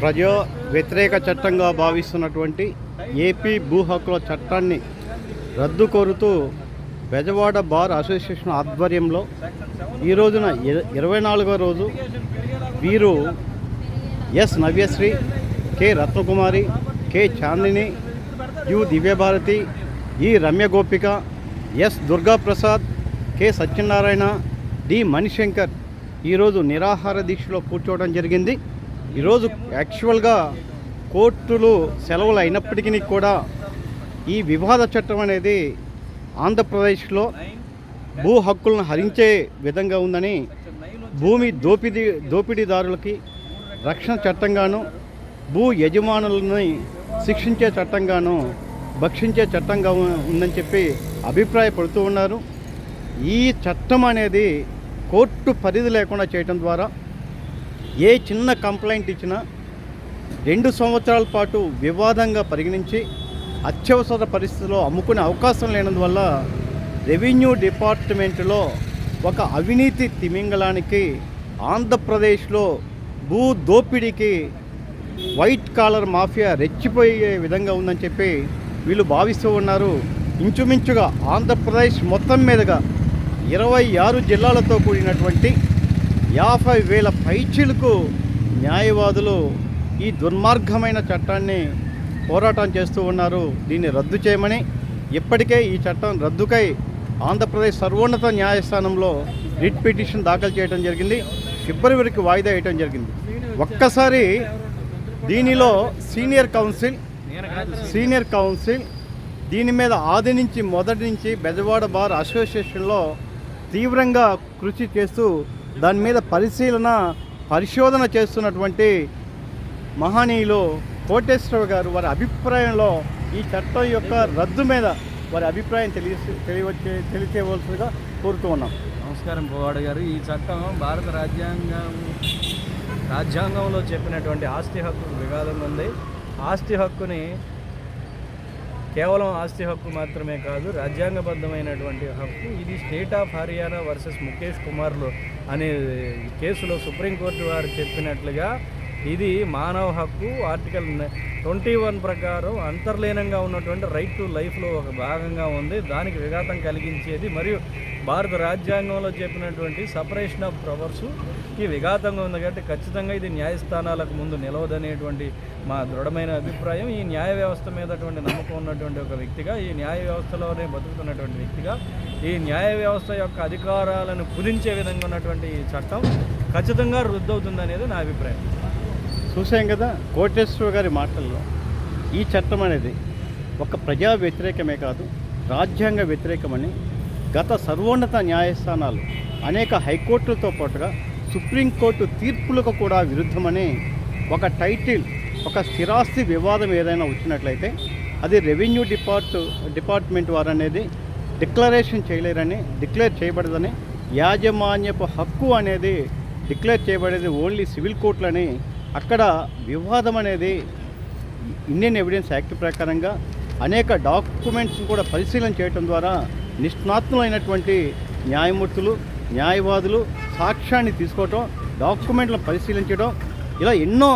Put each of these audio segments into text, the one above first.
ప్రజా వ్యతిరేక చట్టంగా భావిస్తున్నటువంటి ఏపీ భూ హక్కుల చట్టాన్ని రద్దు కోరుతూ బెజవాడ బార్ అసోసియేషన్ ఆధ్వర్యంలో ఈ రోజున ఇరవై నాలుగో రోజు వీరు S Navyasri K Ratnakumari K Chandini U Divyabharathi E Ramya Gopika S Durgaprasad K Satyanarayana D Manishankar ఈరోజు నిరాహార దీక్షలో కూర్చోవడం జరిగింది. ఈరోజు యాక్చువల్గా కోర్టులు సెలవులు అయినప్పటికీ కూడా ఈ వివాద చట్టం అనేది ఆంధ్రప్రదేశ్లో భూ హక్కులను హరించే విధంగా ఉందని భూమి దోపిడీ దోపిడీదారులకి రక్షణ చట్టంగాను భూ యజమానులని శిక్షించే చట్టంగాను భక్షించే చట్టంగా ఉందని చెప్పి అభిప్రాయపడుతూ ఉన్నారు. ఈ చట్టం అనేది కోర్టు పరిధి లేకుండా చేయటం ద్వారా ఏ చిన్న కంప్లైంట్ ఇచ్చినా రెండు సంవత్సరాల పాటు వివాదంగా పరిగణించి అత్యవసర పరిస్థితిలో అమ్ముకునే అవకాశం లేనందువల్ల రెవెన్యూ డిపార్ట్మెంట్లో ఒక అవినీతి తిమింగళానికి ఆంధ్రప్రదేశ్లో భూ దోపిడీకి వైట్ కాలర్ మాఫియా రెచ్చిపోయే విధంగా ఉందని చెప్పి వీళ్ళు భావిస్తూ ఉన్నారు. ఇంచుమించుగా ఆంధ్రప్రదేశ్ మొత్తం మీదుగా ఇరవై ఆరు జిల్లాలతో కూడినటువంటి యాభై వేల పైచీలకు న్యాయవాదులు ఈ దుర్మార్గమైన చట్టాన్ని పోరాటం చేస్తూ ఉన్నారు. దీన్ని రద్దు చేయమని ఇప్పటికే ఈ చట్టం రద్దుకై ఆంధ్రప్రదేశ్ సర్వోన్నత న్యాయస్థానంలో రిట్ పిటిషన్ దాఖలు చేయడం జరిగింది. ఫిబ్రవరికి వాయిదా వేయటం జరిగింది. ఒక్కసారి దీనిలో సీనియర్ కౌన్సిల్ సీనియర్ కౌన్సిల్ దీని మీద ఆది నుంచి మొదటి నుంచి బెజవాడ బార్ అసోసియేషన్లో తీవ్రంగా కృషి చేస్తూ దాని మీద పరిశీలన పరిశోధన చేస్తున్నటువంటి మహనీయులు కోటేశ్వర గారు వారి అభిప్రాయంలో ఈ చట్టం యొక్క రద్దు మీద వారి అభిప్రాయం తెలియ తెలియవచ్చే తెలియచేయవలసిందిగా కోరుతూ ఉన్నాం. నమస్కారం పోవాడు గారు. ఈ చట్టం భారత రాజ్యాంగం రాజ్యాంగంలో చెప్పినటువంటి ఆస్తి హక్కు వివాదం ఉంది. ఆస్తి హక్కుని కేవలం ఆస్తి హక్కు మాత్రమే కాదు రాజ్యాంగబద్ధమైనటువంటి హక్కు. ఇది state of Haryana versus Mukesh కుమార్లు అనే కేసులో సుప్రీంకోర్టు వారు చెప్పినట్లుగా ఇది మానవ హక్కు ఆర్టికల్ ట్వంటీ వన్ ప్రకారం అంతర్లీనంగా ఉన్నటువంటి రైట్ టు లైఫ్లో ఒక భాగంగా ఉంది. దానికి విఘాతం కలిగించేది మరియు భారత రాజ్యాంగంలో చెప్పినటువంటి సపరేషన్ ఆఫ్ పవర్స్ ఈ విఘాతంగా ఉంది కాబట్టి ఖచ్చితంగా ఇది న్యాయస్థానాలకు ముందు నిలవదనేటువంటి మా దృఢమైన అభిప్రాయం. ఈ న్యాయ వ్యవస్థ మీద అటువంటి నమ్మకం ఉన్నటువంటి ఒక వ్యక్తిగా ఈ న్యాయ వ్యవస్థలోనే బతుకుతున్నటువంటి వ్యక్తిగా ఈ న్యాయ వ్యవస్థ యొక్క అధికారాలను కుదించే విధంగా ఉన్నటువంటి ఈ చట్టం ఖచ్చితంగా రుద్దవుతుందనేది నా అభిప్రాయం. చూసాం కదా? కోటేశ్వర గారి మాటల్లో ఈ చట్టం అనేది ఒక ప్రజా వ్యతిరేకమే కాదు రాజ్యాంగ వ్యతిరేకమని గత సర్వోన్నత న్యాయస్థానాలు అనేక హైకోర్టులతో పాటుగా సుప్రీంకోర్టు తీర్పులకు కూడా విరుద్ధమని ఒక టైటిల్ ఒక స్థిరాస్తి వివాదం ఏదైనా వచ్చినట్లయితే అది రెవెన్యూ డిపార్ట్ డిపార్ట్మెంట్ వారు అనేది డిక్లరేషన్ చేయలేరని డిక్లేర్ చేయబడదని యాజమాన్యపు హక్కు అనేది డిక్లేర్ చేయబడేది ఓన్లీ సివిల్ కోర్టులని అక్కడ వివాదం అనేది ఇండియన్ ఎవిడెన్స్ యాక్ట్ ప్రకారంగా అనేక డాక్యుమెంట్స్ కూడా పరిశీలన చేయటం ద్వారా నిష్ణాతులైనటువంటి న్యాయమూర్తులు న్యాయవాదులు సాక్ష్యాన్ని తీసుకోవటం డాక్యుమెంట్లను పరిశీలించడం ఇలా ఎన్నో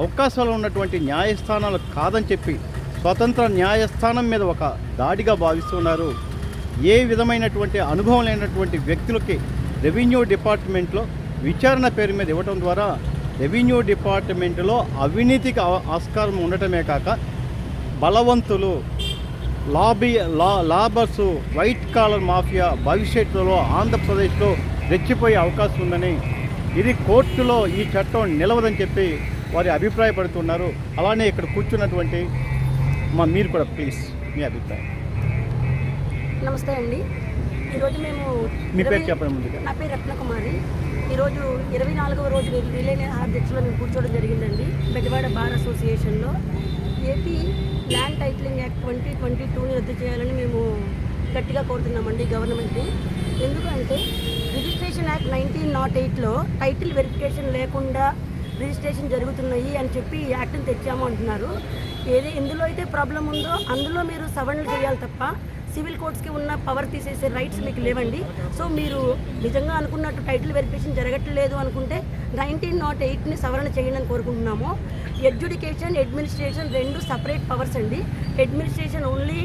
అవకాశాలు ఉన్నటువంటి న్యాయస్థానాలు కాదని చెప్పి స్వతంత్ర న్యాయస్థానం మీద ఒక దాడిగా భావిస్తున్నారు. ఏ విధమైనటువంటి అనుభవం లేనటువంటి వ్యక్తులకి రెవెన్యూ డిపార్ట్మెంట్లో విచారణ పేరు మీద ఇవ్వటం ద్వారా రెవెన్యూ డిపార్ట్మెంట్లో అవినీతికి ఆస్కారం ఉండటమే కాక బలవంతులు లాబీ లా లాబర్స్ వైట్ కాలర్ మాఫియా భవిష్యత్తులో ఆంధ్రప్రదేశ్లో రెచ్చిపోయే అవకాశం ఉందని ఇది కోర్టులో ఈ చట్టం నిలవదని చెప్పి వారి అభిప్రాయపడుతున్నారు. అలానే ఇక్కడ కూర్చున్నటువంటి మా మీరు కూడా ప్లీజ్ మీ అభిప్రాయం. నమస్తే అండి. ఈరోజు మేము మీ పేరు చెప్పండి ముందుగా. నా పేరు రత్నకుమారి. ఈరోజు ఇరవై నాలుగవ రోజు రి- రిలే అధ్యక్షులు మేము కూర్చోవడం జరిగిందండి. బెజవాడ బార్ అసోసియేషన్లో. AP land titling act twenty twenty టూని రద్దు చేయాలని మేము గట్టిగా కోరుతున్నామండి గవర్నమెంట్ని. ఎందుకంటే రిజిస్ట్రేషన్ యాక్ట్ నైన్టీన్ నాట్ ఎయిట్లో టైటిల్ వెరిఫికేషన్ లేకుండా రిజిస్ట్రేషన్ జరుగుతున్నాయి అని చెప్పి ఈ యాక్ట్ని తెచ్చాము అంటున్నారు. ఏది ఎందులో అయితే ప్రాబ్లం ఉందో అందులో మీరు సవరణలు చేయాలి తప్ప సివిల్ కోర్ట్స్కి ఉన్న పవర్ తీసేసే రైట్స్ మీకు లేవండి. సో మీరు నిజంగా అనుకున్నట్టు టైటిల్ వెరిఫికేషన్ జరగట్లేదు అనుకుంటే నైన్టీన్ నాట్ ఎయిట్ని సవరణ చేయండి అని కోరుకుంటున్నాము. ఎడ్యుడికేషన్ అడ్మినిస్ట్రేషన్ రెండు సపరేట్ పవర్స్ అండి. Administration only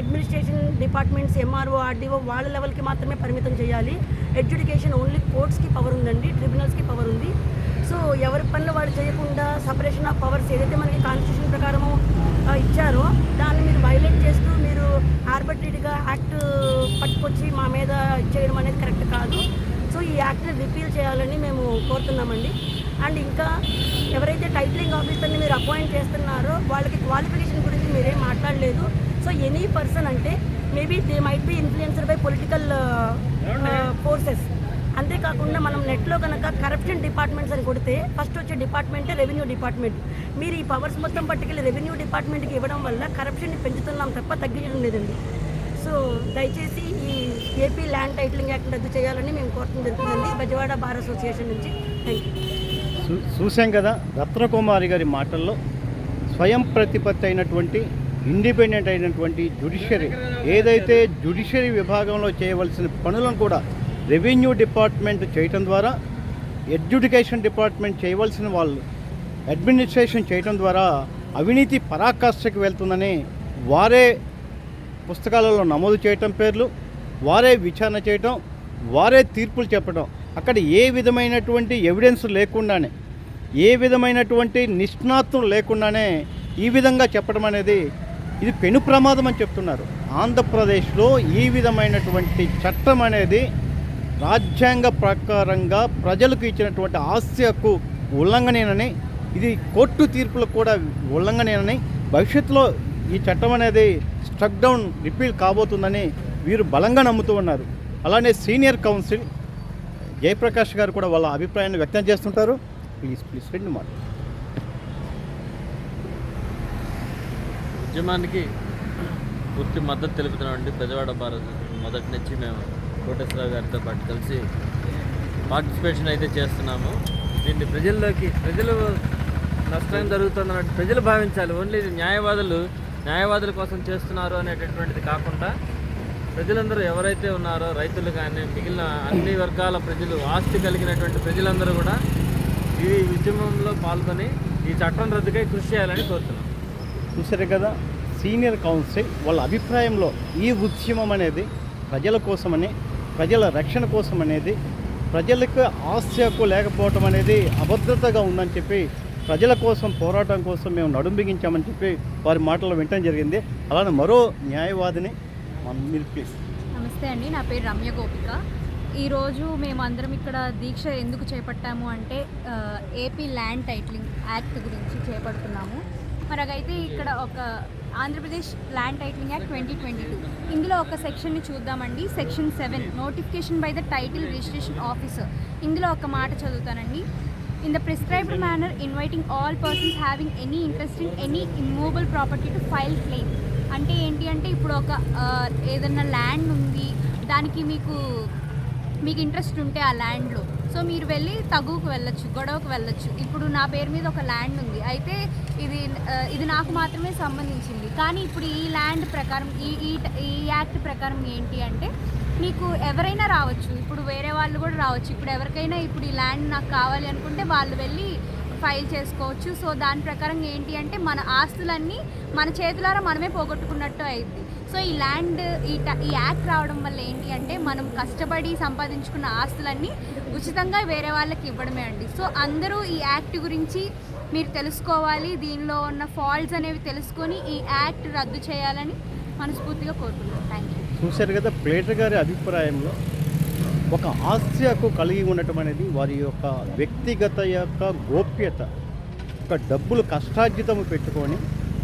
administration departments MRO RDO వాళ్ళ లెవెల్కి మాత్రమే పరిమితం చేయాలి. ఎడ్యుకేషన్ ఓన్లీ కోర్ట్స్కి పవర్ ఉందండి ట్రిబ్యునల్స్కి పవర్ ఉంది. సో ఎవరి పనులు వాళ్ళు చేయకుండా సపరేషన్ ఆఫ్ పవర్స్ ఏదైతే మనకి కాన్స్టిట్యూషన్ ప్రకారము ఇచ్చారో. దాన్ని మీరు వైలేట్ చేస్తూ మీరు ఆర్బిట్రీగా యాక్ట్ పట్టుకొచ్చి మా మీద చేయడం అనేది కరెక్ట్ కాదు. సో ఈ యాక్ట్ని రిపీల్ చేయాలని మేము కోరుతున్నామండి. అండ్ ఇంకా ఎవరైతే టైటిలింగ్ ఆఫీసర్ని మీరు అపాయింట్ చేస్తున్నారో వాళ్ళకి క్వాలిఫికేషన్ గురించి మీరేం మాట్లాడలేదు. సో ఎనీ పర్సన్ అంటే maybe they might be influenced by political forces అంతేకాకుండా మనం నెట్లో కనుక కరప్షన్ డిపార్ట్మెంట్స్ అని కొడితే ఫస్ట్ వచ్చే డిపార్ట్మెంటే రెవెన్యూ డిపార్ట్మెంట్ మీరు ఈ పవర్స్ మొత్తం పట్టుకెళ్ళి రెవెన్యూ డిపార్ట్మెంట్కి ఇవ్వడం వల్ల కరప్షన్ని పెంచుతున్నాం తప్ప తగ్గించడం లేదండి. సో దయచేసి ఈ ఏపీ ల్యాండ్ టైటిలింగ్ యాక్ట్ రద్దు చేయాలని మేము కోరటం జరుగుతుందండి బజవాడ బార్ అసోసియేషన్ నుంచి థ్యాంక్ యూ చూ- చూశాం కదా రత్నకుమారి గారి మాటల్లో స్వయం ప్రతిపత్తి అయినటువంటి ఇండిపెండెంట్ అయినటువంటి జుడిషియరీ ఏదైతే జుడిషియరీ విభాగంలో చేయవలసిన పనులను కూడా రెవెన్యూ డిపార్ట్మెంట్ చేయటం ద్వారా ఎడ్యుకేషన్ డిపార్ట్మెంట్ చేయవలసిన వాళ్ళు అడ్మినిస్ట్రేషన్ చేయటం ద్వారా అవినీతి పరాకాష్ఠకు వెళ్తుందని వారే పుస్తకాలలో నమోదు చేయటం పేర్లు వారే విచారణ చేయటం వారే తీర్పులు చెప్పడం అక్కడ ఏ విధమైనటువంటి ఎవిడెన్స్ లేకుండానే ఏ విధమైనటువంటి నిష్ణాత్వం లేకుండానే ఈ విధంగా చెప్పడం అనేది ఇది పెను ప్రమాదం అని చెప్తున్నారు. ఆంధ్రప్రదేశ్లో ఈ విధమైనటువంటి చట్టం అనేది రాజ్యాంగ ప్రకారంగా ప్రజలకు ఇచ్చినటువంటి ఆస్తి హక్కు ఉల్లంఘనేనని ఇది కోర్టు తీర్పులకు కూడా ఉల్లంఘనేనని భవిష్యత్తులో ఈ చట్టం అనేది స్ట్రక్ డౌన్ రిపీల్ కాబోతుందని వీరు బలంగా నమ్ముతూ ఉన్నారు. అలానే సీనియర్ కౌన్సిల్ జయప్రకాష్ గారు కూడా వాళ్ళ అభిప్రాయాన్ని వ్యక్తం చేస్తుంటారు. ప్లీజ్ ప్లీజ్ రెండు మాట ఉద్యమానికి పూర్తి మద్దతు తెలుపుతున్నామండి. పెద్దవాడ భారత్ మొదటి నుంచి మేము కోటేశ్వరరావు గారితో పాటు కలిసి పార్టిసిపేషన్ అయితే చేస్తున్నాము. దీన్ని ప్రజల్లోకి ప్రజలు నష్టం జరుగుతుందన్నట్టు ప్రజలు భావించాలి. ఓన్లీ న్యాయవాదులు న్యాయవాదుల కోసం చేస్తున్నారు అనేటటువంటిది కాకుండా ప్రజలందరూ ఎవరైతే ఉన్నారో రైతులు కానీ మిగిలిన అన్ని వర్గాల ప్రజలు ఆస్తి కలిగినటువంటి ప్రజలందరూ కూడా ఈ ఉద్యమంలో పాల్గొని ఈ చట్టం రద్దుకై కృషి చేయాలని కోరుతున్నాం. చూసారు కదా సీనియర్ కౌన్సిల్ వాళ్ళ అభిప్రాయంలో ఈ ఉద్యమం అనేది ప్రజల కోసమని ప్రజల రక్షణ కోసం అనేది ప్రజలకు ఆస్తి లేకపోవటం అనేది అభద్రతగా ఉందని చెప్పి ప్రజల కోసం పోరాటం కోసం మేము నడుం బిగించామని చెప్పి వారి మాటలు వినటం జరిగింది. అలానే మరో న్యాయవాదిని మీరు ప్లీజ్ నమస్తే అండి. నా పేరు రమ్య గోపిక. ఈరోజు మేము అందరం ఇక్కడ దీక్ష ఎందుకు చేపట్టాము అంటే ఏపీ ల్యాండ్ టైటిలింగ్ యాక్ట్ గురించి చేపడుతున్నాము. మరి అయితే ఇక్కడ ఒక Andhra Pradesh land titling act twenty twenty two ఇందులో ఒక సెక్షన్ని చూద్దామండి. Section seven notification by the title registration officer ఇందులో ఒక మాట చదువుతానండి. In the prescribed manner inviting all persons having any interest in any immovable property to file claim అంటే ఏంటి అంటే ఇప్పుడు ఒక ఏదైనా ఏదన్నా ల్యాండ్ ఉంది దానికి మీకు మీకు ఇంట్రెస్ట్ ఉంటే ఆ ల్యాండ్లో సో మీరు వెళ్ళి తగువుకు వెళ్ళొచ్చు గొడవకు వెళ్ళొచ్చు. ఇప్పుడు నా పేరు మీద ఒక ల్యాండ్ ఉంది. అయితే ఇది ఇది నాకు మాత్రమే సంబంధించింది. కానీ ఇప్పుడు ఈ ల్యాండ్ ప్రకారం ఈ ఈ ఈ యాక్ట్ ప్రకారం ఏంటి అంటే మీకు ఎవరైనా రావచ్చు. ఇప్పుడు వేరే వాళ్ళు కూడా రావచ్చు. ఇప్పుడు ఎవరికైనా ఇప్పుడు ఈ ల్యాండ్ నాకు కావాలి అనుకుంటే వాళ్ళు వెళ్ళి ఫైల్ చేసుకోవచ్చు. సో దాని ప్రకారం ఏంటి అంటే మన ఆస్తులన్నీ మన చేతులారా మనమే పోగొట్టుకున్నట్టు అయింది. సో ఈ ల్యాండ్ ఈ ఈ యాక్ట్ రావడం వల్ల ఏంటి అంటే మనం కష్టపడి సంపాదించుకున్న ఆస్తులన్నీ ఉచితంగా వేరే వాళ్ళకి ఇవ్వడమే అండి. సో అందరూ ఈ యాక్ట్ గురించి మీరు తెలుసుకోవాలి దీనిలో ఉన్న ఫాల్ట్స్ అనేవి తెలుసుకొని ఈ యాక్ట్ రద్దు చేయాలని మనస్ఫూర్తిగా కోరుకుంటున్నాను థ్యాంక్ యూ చూశారు కదా ప్లేటర్ గారి అభిప్రాయంలో ఒక ఆస్తి హక్కు కలిగి ఉండటం అనేది వారి యొక్క వ్యక్తిగత యొక్క గోప్యత ఒక డబ్బులు కష్టార్జితము పెట్టుకొని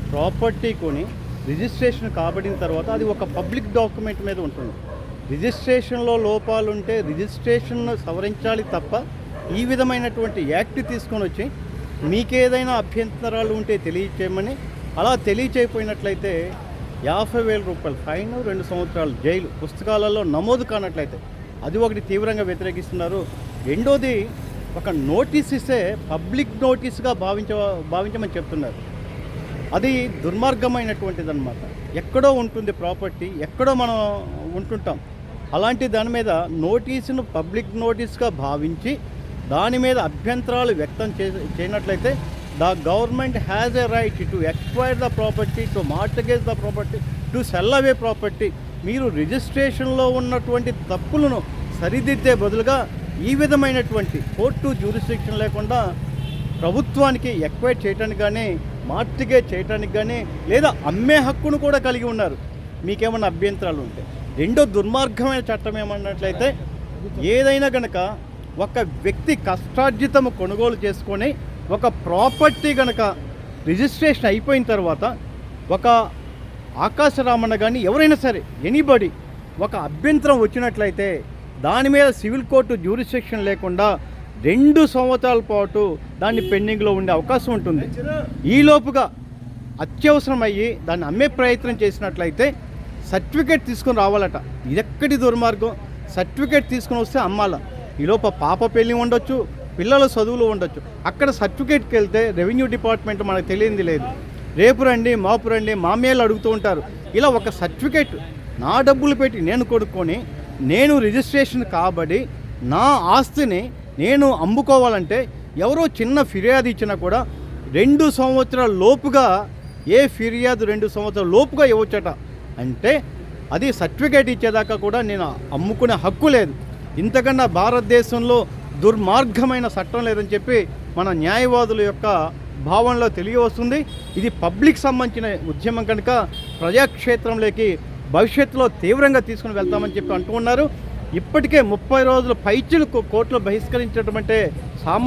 ప్రాపర్టీ కొని రిజిస్ట్రేషన్ కాబడిన తర్వాత అది ఒక పబ్లిక్ డాక్యుమెంట్ మీద ఉంటుంది రిజిస్ట్రేషన్లో లోపాలు ఉంటే సవరించాలి తప్ప ఈ విధమైనటువంటి యాక్ట్ తీసుకొని వచ్చి మీకేదైనా అభ్యంతరాలు ఉంటే తెలియచేయమని అలా తెలియచేయపోయినట్లయితే యాభై వేల రూపాయలు ఫైన్ రెండు సంవత్సరాలు జైలు. పుస్తకాలలో నమోదు కానట్లయితే అది ఒకటి తీవ్రంగా వ్యతిరేకిస్తున్నారు. రెండోది ఒక నోటీస్ ఇస్తే పబ్లిక్ నోటీస్గా భావించ భావించమని చెప్తున్నారు. అది దుర్మార్గమైనటువంటిది అనమాట ఎక్కడో ఉంటుంది ప్రాపర్టీ ఎక్కడో మనం ఉంటుంటాం. అలాంటి దాని మీద నోటీసును పబ్లిక్ నోటీస్గా భావించి దాని మీద అభ్యంతరాలు వ్యక్తం చే చేయనట్లయితే the government has a right to expire the property to mortgage the property to sell away property. మీరు రిజిస్ట్రేషన్లో ఉన్నటువంటి తప్పులను సరిదిద్దే బదులుగా ఈ విధమైనటువంటి కోర్టు జ్యూరిస్డిక్షన్ లేకుండా ప్రభుత్వానికి ఎక్వైర్ చేయటానికి కానీ మార్టిగేజ్ చేయటానికి కానీ లేదా అమ్మే హక్కును కూడా కలిగి ఉన్నారు. మీకేమైనా అభ్యంతరాలు ఉంటే. రెండో దుర్మార్గమైన చట్టం ఏమన్నట్లయితే ఏదైనా కనుక ఒక వ్యక్తి కష్టార్జితము కొనుగోలు చేసుకొని ఒక ప్రాపర్టీ కనుక రిజిస్ట్రేషన్ అయిపోయిన తర్వాత ఒక ఆకాశరామన్న కానీ ఎవరైనా సరే ఎనీబడి ఒక అభ్యంతరం వచ్చినట్లయితే దాని మీద సివిల్ కోర్టు జ్యూరిస్ట్రిక్షన్ లేకుండా రెండు సంవత్సరాల పాటు దాన్ని పెండింగ్లో ఉండే అవకాశం ఉంటుంది. ఈలోపుగా అత్యవసరమయ్యి దాన్ని అమ్మే ప్రయత్నం చేసినట్లయితే సర్టిఫికేట్ తీసుకొని రావాలట. ఎక్కడి దుర్మార్గం? సర్టిఫికేట్ తీసుకొని వస్తే అమ్మాల. ఈలోప పాప పెళ్ళి ఉండొచ్చు పిల్లల చదువులు ఉండొచ్చు. అక్కడ సర్టిఫికేట్కి వెళ్తే రెవెన్యూ డిపార్ట్మెంట్ మనకు తెలియంది లేదు. రేపు రండి మాపు రండి మామయ్యలు అడుగుతూ ఉంటారు. ఇలా ఒక సర్టిఫికేట్ నా డబ్బులు పెట్టి నేను కొనుక్కొని నేను రిజిస్ట్రేషన్ కాబడి నా ఆస్తిని నేను అమ్ముకోవాలంటే ఎవరో చిన్న ఫిర్యాదు ఇచ్చినా కూడా రెండు సంవత్సరాల లోపుగా ఏ ఫిర్యాదు రెండు సంవత్సరాల లోపుగా ఇవ్వచ్చట. అంటే అది సర్టిఫికేట్ ఇచ్చేదాకా కూడా నేను అమ్ముకునే హక్కు లేదు. ఇంతకన్నా భారతదేశంలో దుర్మార్గమైన చట్టం లేదని చెప్పి మన న్యాయవాదుల యొక్క భావనలో తెలియవస్తుంది. ఇది పబ్లిక్ సంబంధించిన ఉద్యమం కనుక ప్రజాక్షేత్రంలోకి భవిష్యత్తులో తీవ్రంగా తీసుకుని వెళ్తామని చెప్పి అంటూ ఉన్నారు. ఇప్పటికే ముప్పై రోజుల పైచులకు కోర్టులో బహిష్కరించడం అంటే